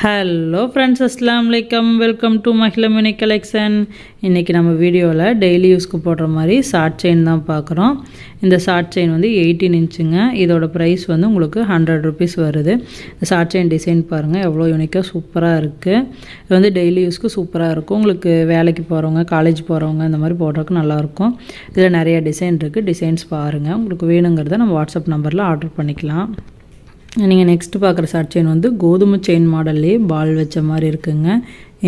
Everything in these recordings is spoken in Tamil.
ஹலோ ஃப்ரெண்ட்ஸ் அஸ்லாம் வலைக்கம் welcome to Mahila mini collection இன்றைக்கி நம்ம வீடியோவில் டெய்லி யூஸ்க்கு போடுற மாதிரி ஷார்ட் செயின் தான் பார்க்குறோம். இந்த ஷார்ட் செயின் வந்து எயிட்டீன் இன்ச்சுங்க இதோட ப்ரைஸ் வந்து உங்களுக்கு ஹண்ட்ரட் ருபீஸ் வருது. இந்த ஷார்ட் செயின் டிசைன் பாருங்கள் எவ்வளோ யூனிக்காக சூப்பராக இருக்குது இது வந்து டெய்லி யூஸ்க்கு சூப்பராக இருக்கும். உங்களுக்கு வேலைக்கு போகிறவங்க காலேஜ் போகிறவங்க இந்த மாதிரி போடுறதுக்கு நல்லாயிருக்கும் இதில் நிறைய டிசைன் இருக்குது டிசைன்ஸ் பாருங்கள் உங்களுக்கு வேணுங்கிறத நம்ம வாட்ஸ்அப் நம்பரில் ஆர்டர் பண்ணிக்கலாம். நீங்கள் நெக்ஸ்ட்டு பார்க்குற ஷார்ட் செயின் வந்து கோதுமை செயின் மாடல்லே பால் வச்ச மாதிரி இருக்குங்க.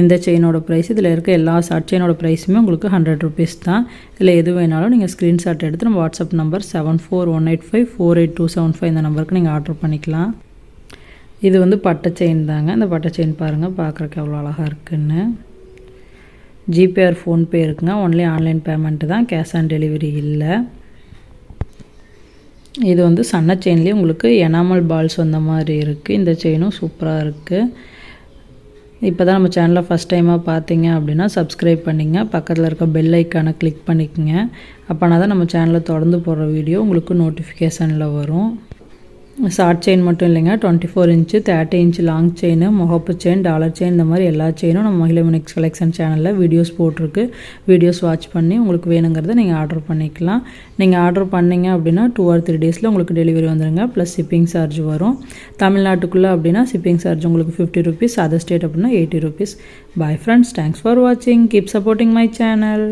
இந்த செயினோட ப்ரைஸ் இதில் இருக்க எல்லா ஷார்ட் செயினோட ப்ரைஸுமே உங்களுக்கு ஹண்ட்ரட் ருபீஸ் தான். இல்லை எது வேணாலும் நீங்கள் ஸ்க்ரீன்ஷாட் எடுத்து நம்ம WhatsApp number seven four one eight five four eight two seven five இந்த நம்பருக்கு நீங்கள் ஆர்டர் பண்ணிக்கலாம். இது வந்து பட்டை செயின் தாங்க. இந்த பட்டை செயின் பாருங்கள் பார்க்குறக்கு எவ்வளோ அழகாக இருக்குன்னு. ஜிபே ஆர் ஃபோன்பே இருக்குங்க. ஒன்லி ஆன்லைன் பேமெண்ட்டு தான். கேஷ் ஆன் டெலிவரி இல்லை. இது வந்து சன்ன செயின்லேயே உங்களுக்கு எனாமல் பால்ஸ் வந்த மாதிரி இருக்குது இந்த செயினும் சூப்பராக இருக்குது இப்போ தான் நம்ம சேனலை ஃபஸ்ட் டைமாக பார்த்தீங்க அப்படின்னா சப்ஸ்கிரைப் பண்ணிங்க. பக்கத்தில் இருக்க பெல் ஐக்கானை கிளிக் பண்ணிக்கோங்க. அப்போனா தான் நம்ம சேனலில் தொடர்ந்து போடுற வீடியோ உங்களுக்கு நோட்டிஃபிகேஷனில் வரும். ஷார்ட் செயின் மட்டும் இல்லைங்க. Twenty four inch thirty inch long chain முகப்பு செயின் டாலர் செயின் இந்த மாதிரி எல்லா செயினும் நம்ம மகிழ மினிக்ஸ் கலெக்ஷன் சேனலில் வீடியோஸ் போட்டிருக்கு. வீடியோஸ் வாட்ச் பண்ணி உங்களுக்கு வேணுங்கிறத நீங்கள் ஆர்டர் பண்ணிக்கலாம். நீங்கள் ஆர்டர் பண்ணிங்க அப்படின்னா டூ ஆர் த்ரீ டேஸில் உங்களுக்கு டெலிவரி வந்துடுங்க ப்ளஸ் ஷிப்பிங் சார்ஜ் வரும். தமிழ்நாட்டுக்குள்ளே அப்படின்னா ஷிப்பிங் சார்ஜ் உங்களுக்கு ஃபிஃப்டி ருபீஸ் அதர் ஸ்டேட் அப்படின்னா eighty rupees bye friends thanks for வாட்சிங் கீப் சப்போர்ட்டிங் மை சேனல்